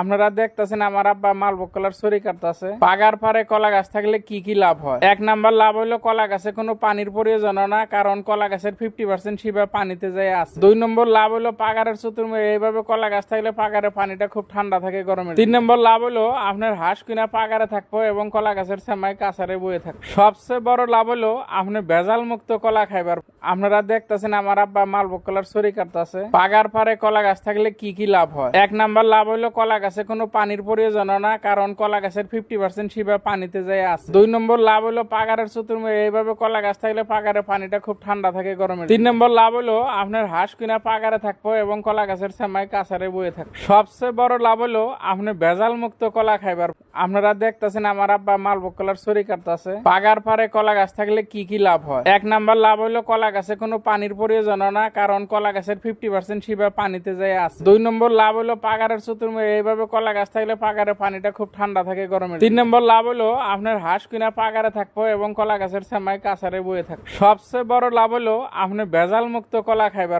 আপনারা দেখতেছেন আমার আব্বা মালবক কলার ছড়ি কাটতেছে। পাগার পারে কলা গাছ থাকলে কি কি লাভ হয়? এক নাম্বার লাভ হইল কলা গাছে কোনো পানির প্রয়োজন না, কারণ কলা গাছের ফিফটি পার্সেন্ট শিবা পানিতে যায় আছে। দুই নম্বর লাভ হইল পাগারের চতুর্মে এইভাবে কলা গাছ থাকলে পাগারে পানিটা খুব ঠান্ডা থাকে গরমে তিন নম্বর লাভ হলো আপনার হাঁস কিনা পাগারে থাকব এবং কলা গাছের সেমাই কাছারে বয়ে থাকবে। সবচেয়ে বড় লাভ হলো আপনি ভেজাল মুক্ত কলা খাইবার আপনারা দেখতেছেন আমার আব্বা মালবক কলার ছড়ি কাটতেছে। পাগার পারে কলা গাছ থাকলে কি কি লাভ হয়? এক নাম্বার লাভ হইল কলা গাছে কোনো পানির প্রয়োজন না, কারণ কলা গাছের ফিফটি পার্সেন্ট শিবা পানিতে যায় আছে। দুই নম্বর লাভ হলো পাগারের চতুর্মে এইভাবে কলা গাছ থাকলে পাগারে পানিটা খুব ঠান্ডা থাকে গরমে তিন নম্বর লাভ হলো আপনার হাঁস কিনা পাগারে থাকব এবং কলা গাছের সেমাই কাছারে বয়ে থাকবে। সবচেয়ে বড় লাভ হলো আপনি ভেজাল মুক্ত কলা খাইবার আপনারা দেখতেছেন আমার আব্বা মালবক কলার ছড়ি কাটতেছে। পাগার পারে কলা গাছ থাকলে কি কি লাভ হয়? এক নাম্বার লাভ হইল কলা গাছে কোনো পানির প্রয়োজন না, কারণ কলা গাছের ফিফটি পার্সেন্ট শিবা পানিতে যায় আছে। দুই নম্বর লাভ হলো পাগারের চতুর্মে এইভাবে কলা গাছ থাকলে পাগারে পানিটা খুব ঠান্ডা থাকে গরমে তিন নম্বর লাভ হলো আপনার হাঁস কিনা পাগারে থাকব এবং কলা গাছের সেমাই কাছারে বয়ে থাকবে। সবচেয়ে বড় লাভ হলো আপনি ভেজাল মুক্ত কলা খাইবার